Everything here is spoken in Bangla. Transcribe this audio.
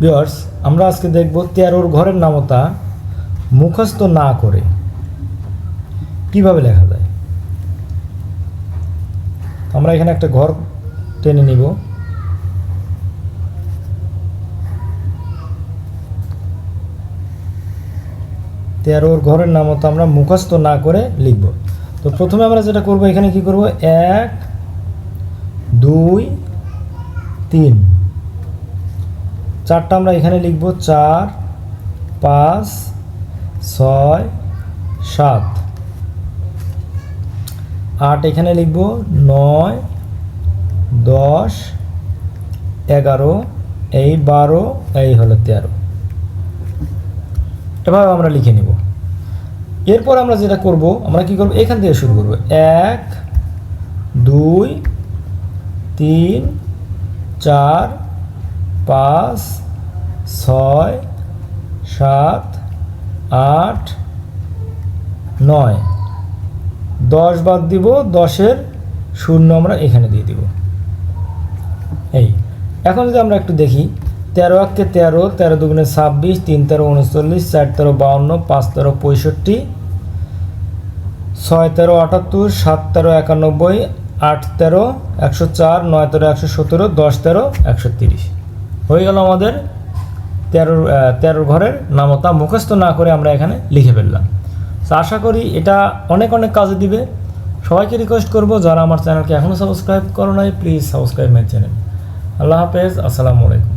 বিয়ার্স আমরা আজকে দেখব তেরোর ঘরের নামতা মুখস্থ না করে। কীভাবে লেখা যায়? আমরা এখানে একটা ঘর টেনে নিব। তেরোর ঘরের নামতা আমরা মুখস্থ না করে লিখব। তো প্রথমে আমরা যেটা করব, এখানে কি করব? এক, দুই, তিন। চারটা আমরা এখানে লিখব চার, পাঁচ, ছয়, সাত। আট এখানে লিখব, নয়, দশ, এগারো, এই বারো, এই হলো তেরো। এভাবে আমরা লিখে নিব। এরপর আমরা যেটা করব, আমরা কি করব? এখান থেকে শুরু করব। এক, দুই, তিন, চার পাঁচ, ছয়, সাত, আট, নয়। দশ বাদ দিব, দশের শূন্য আমরা এখানে দিয়ে দিব। এই, এখন যদি আমরা একটু দেখি, তেরো একে তেরো তেরো দুগুণে ছাব্বিশ, তিন তেরো উনচল্লিশ, চার তেরো বাউন্ন, পাঁচ তেরো পঁয়ষট্টি, ছয় তেরো আটাত্তর, সাত তেরো একানব্বই, আট তেরো একশো চার, নয় তেরো একশো সতেরো, দশ তেরো একশো তিরিশ। হয়ে গেল আমাদের তেরো তেরোর ঘরের নামতা। মুখস্থ না করে আমরা এখানে লিখে ফেললাম। তো আশা করি এটা অনেক অনেক কাজে দিবে। সবাইকে রিকোয়েস্ট করব, যারা আমার চ্যানেলকে এখনও সাবস্ক্রাইব করো নাই প্লিজ সাবস্ক্রাইব মাই চ্যানেল আল্লাহ হাফেজ, আসসালামু আলাইকুম।